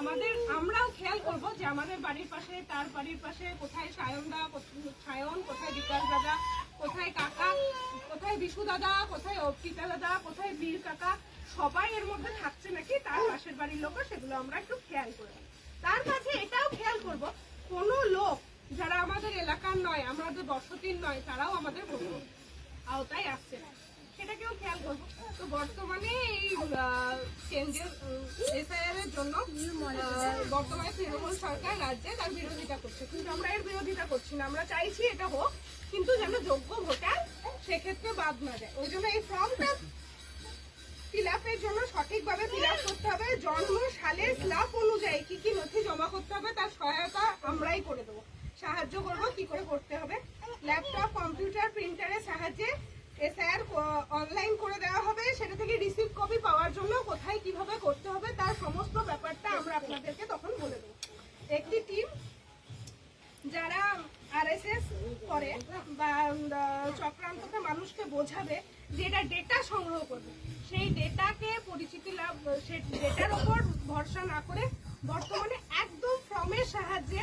আমাদের, আমরাও খেয়াল করব যে আমাদের বাড়ির পাশে, তার বাড়ির পাশে কোথায় সায়নদা সায়ন, কোথায় বিকাশ দাদা, কোথায় কাকা, কোথায় বিশু দাদা, কোথায় অর্পিতা দাদা, কোথায় বীর কাকা, সবাই এর মধ্যে থাকছে নাকি? তার পাশের বাড়ির লোকও, সেগুলো আমরা একটু খেয়াল করব। তার কাছে এটাও খেয়াল করব, কোনো লোক যারা আমাদের এলাকার নয়, আমাদের বসতির নয়, তারাও আমাদের আওতায় আসছে না। সেটাকেও খেয়াল করব। তো বর্তমানে এই এসআইআর জন্য বর্তমানে তৃণমূল সরকার রাজ্যে তার বিরোধিতা করছে। কিন্তু আমরা এর বিরোধিতা করছি না, আমরা চাইছি এটা হোক, কিন্তু যেন যোগ্য ভোটার সেক্ষেত্রে বাদ না যায় ওই জন্য এই ফর্মটা ফিল আপের জন্য সঠিকভাবে ফিল আপ করতে হবে। জন্ম সালের স্ল্যাপ অনুযায়ী কি কি নথি জমা করতে হবে তার সহায়তা আমরাই করে দেবো। সাহায্য করব, কি করে করতে হবে। ল্যাপটপ কম্পিউটার প্রিন্টারের সাহায্যে এসআইআর অনলাইন করে দেওয়া হবে। সেটা থেকে রিসিভ কপি পাওয়ার জন্য কোথায় কীভাবে করতে হবে তার সমস্ত ব্যাপারটা আমরা আপনাদেরকে তখন বলে দেবো। একটি টিম যারা আরএসএস করে বা চক্রান্তকে মানুষকে বোঝাবে যে এটা ডেটা সংগ্রহ করবে। সেই ডেটাকে পরিচিতি লাভ সেই ডেটার ওপর ভরসা না করে বর্তমানে একদম ফর্মের সাহায্যে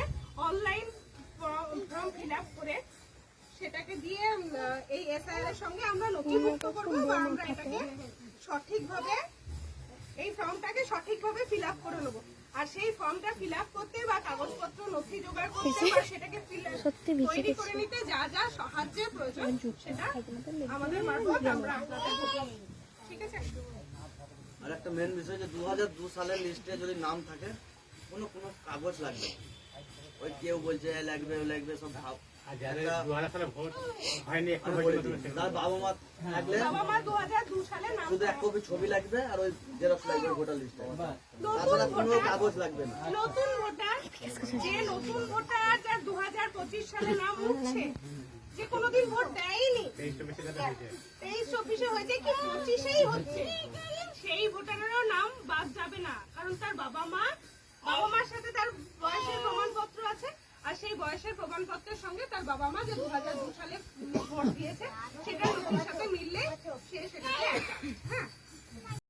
সেটাকে দিয়ে এই এসআইআর এর সঙ্গে আমরা নথিভুক্ত করব বা আমরা এটাকে সঠিকভাবে এই ফর্মটাকে সঠিকভাবে ফিল আপ করে নেব। আর সেই ফর্মটা ফিল আপ করতে বা কাগজপত্র নথি জোগাড় করতে বা সেটাকে তৈরি করে নিতে যা যা সাহায্যের প্রয়োজন সেটা আমাদের মারফত আমরা আপনাদের ঠিক আছে? আর একটা মেন বিষয় যে দু দু সালের লিস্টে যদি নাম থাকে কোনো কোনো কাগজ লাগবে। ওই কেউ বলছে লাগবে লাগবে সব ভাব ভোট হয়নি একটু আমি বলে দিই তার বাবা মা থাকলে বাবা মা দু হাজার দু সালে নাম শুধু এক কপি ছবি লাগবে আর ওই জেরক্স লাগবে ভোটার লিস্টে। তাছাড়া কোনো কাগজ লাগবে না। নতুন ভোটার যে নতুন ভোটার যার দু হাজার পঁচিশ সালে নাম উঠছে যে কোনোদিন ভোট দেয়নি তেইশ চব্বিশে যেটা হয়েছে। তেইশ চব্বিশে হয়েছে কি পঁচিশেই হচ্ছে। সেই ভোটারেরও নাম বাদ যাবে না কারণ তার বাবা মা বাবা মার সাথে তার বয়সের প্রমাণপত্র আছে আর সেই বয়সের প্রমাণপত্রের সঙ্গে তার বাবা মা যে দু সালে ভোট দিয়েছে, সেটা লোকের সাথে মিললে সে সেটাকে